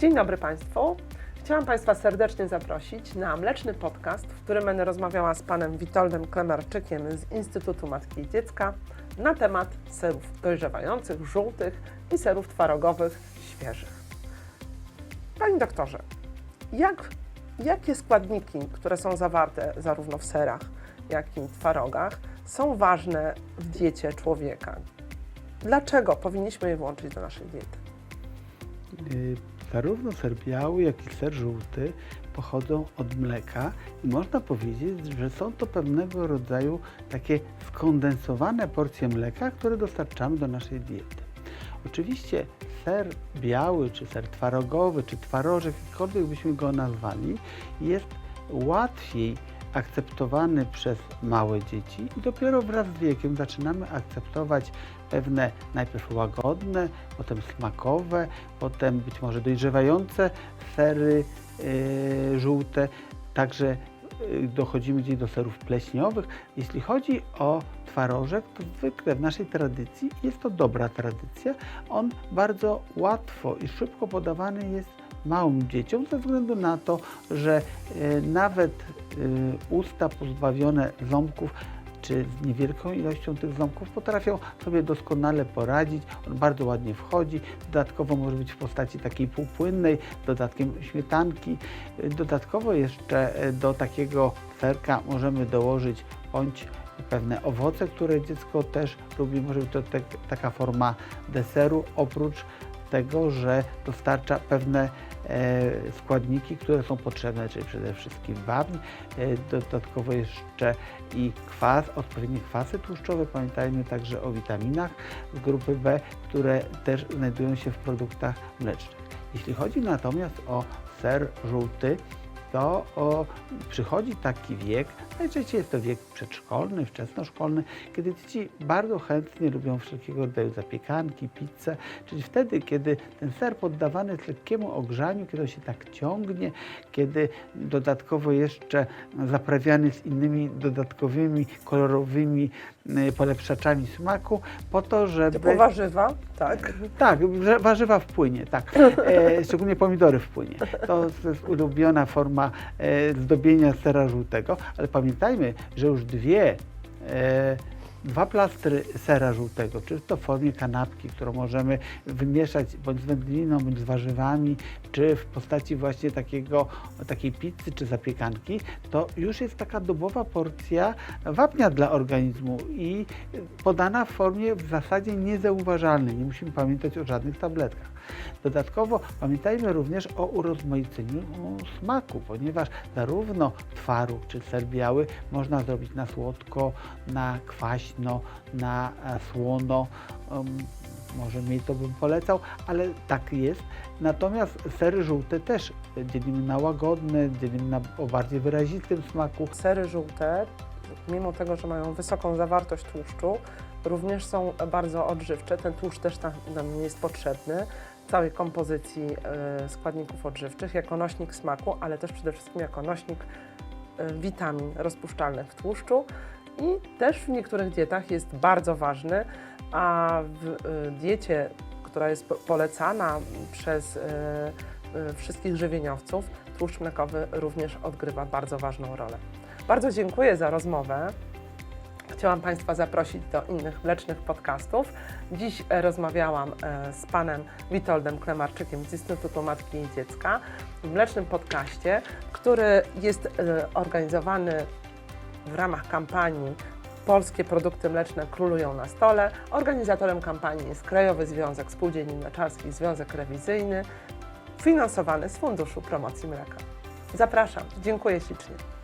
Dzień dobry Państwu. Chciałam Państwa serdecznie zaprosić na mleczny podcast, w którym będę rozmawiała z panem Witoldem Klemarczykiem z Instytutu Matki i Dziecka na temat serów dojrzewających, żółtych i serów twarogowych, świeżych. Panie doktorze, jak, jakie składniki, które są zawarte zarówno w serach, jak i twarogach, są ważne w diecie człowieka? Dlaczego powinniśmy je włączyć do naszej diety? Zarówno ser biały, jak i ser żółty pochodzą od mleka i można powiedzieć, że są to pewnego rodzaju takie skondensowane porcje mleka, które dostarczamy do naszej diety. Oczywiście ser biały, czy ser twarogowy, czy twarożek, jakkolwiek byśmy go nazwali, jest łatwiej akceptowany przez małe dzieci i dopiero wraz z wiekiem zaczynamy akceptować pewne najpierw łagodne, potem smakowe, potem być może dojrzewające sery e, żółte, także e, dochodzimy gdzieś do serów pleśniowych. Jeśli chodzi o twarożek, to zwykle w naszej tradycji jest to dobra tradycja. On bardzo łatwo i szybko podawany jest małym dzieciom ze względu na to, że e, nawet e, usta pozbawione ząbków czy z niewielką ilością tych ząbków potrafią sobie doskonale poradzić. On bardzo ładnie wchodzi. Dodatkowo może być w postaci takiej półpłynnej, dodatkiem śmietanki. Dodatkowo jeszcze e, do takiego serka możemy dołożyć bądź pewne owoce, które dziecko też lubi. Może być to te, taka forma deseru, oprócz tego, że dostarcza pewne e, składniki, które są potrzebne, czyli przede wszystkim wapń, e, dodatkowo jeszcze i kwas, odpowiednie kwasy tłuszczowe. Pamiętajmy także o witaminach z grupy B, które też znajdują się w produktach mlecznych. Jeśli chodzi natomiast o ser żółty, to o, przychodzi taki wiek, najczęściej jest to wiek przedszkolny, wczesnoszkolny, kiedy dzieci bardzo chętnie lubią wszelkiego rodzaju zapiekanki, pizzę, czyli wtedy, kiedy ten ser poddawany jest lekkiemu ogrzaniu, kiedy on się tak ciągnie, kiedy dodatkowo jeszcze zaprawiany jest innymi dodatkowymi, kolorowymi y, polepszaczami smaku, po to, żeby... Typu warzywa, tak? Tak, warzywa w płynie, tak. E, szczególnie pomidory w płynie. To jest ulubiona forma e, zdobienia sera żółtego, ale pamiętajmy, że już dwie, e, dwa plastry sera żółtego, czy to w formie kanapki, którą możemy wymieszać bądź z wędliną, bądź z warzywami, czy w postaci właśnie takiego, takiej pizzy czy zapiekanki, to już jest taka dobowa porcja wapnia dla organizmu i podana w formie w zasadzie niezauważalnej. Nie musimy pamiętać o żadnych tabletkach. Dodatkowo pamiętajmy również o urozmaiceniu smaku, ponieważ zarówno twaróg czy ser biały można zrobić na słodko, na kwaśno, na e, słono. Um, może mniej to bym polecał, ale tak jest. Natomiast sery żółte też dzielimy na łagodne, dzielimy na o bardziej wyrazistym smaku. Sery żółte, mimo tego, że mają wysoką zawartość tłuszczu, również są bardzo odżywcze. Ten tłuszcz też nam nie jest potrzebny całej kompozycji e, składników odżywczych jako nośnik smaku, ale też przede wszystkim jako nośnik e, witamin rozpuszczalnych w tłuszczu i też w niektórych dietach jest bardzo ważny, a w e, diecie, która jest po- polecana przez wszystkich żywieniowców, tłuszcz mlekowy również odgrywa bardzo ważną rolę. Bardzo dziękuję za rozmowę. Chciałam Państwa zaprosić do innych mlecznych podcastów. Dziś e, rozmawiałam e, z panem Witoldem Klemarczykiem z Instytutu Matki i Dziecka w mlecznym podcaście, który jest e, organizowany w ramach kampanii Polskie produkty mleczne królują na stole. Organizatorem kampanii jest Krajowy Związek Spółdzielni Mleczarskich Związek Rewizyjny, finansowany z Funduszu Promocji Mleka. Zapraszam, dziękuję ślicznie.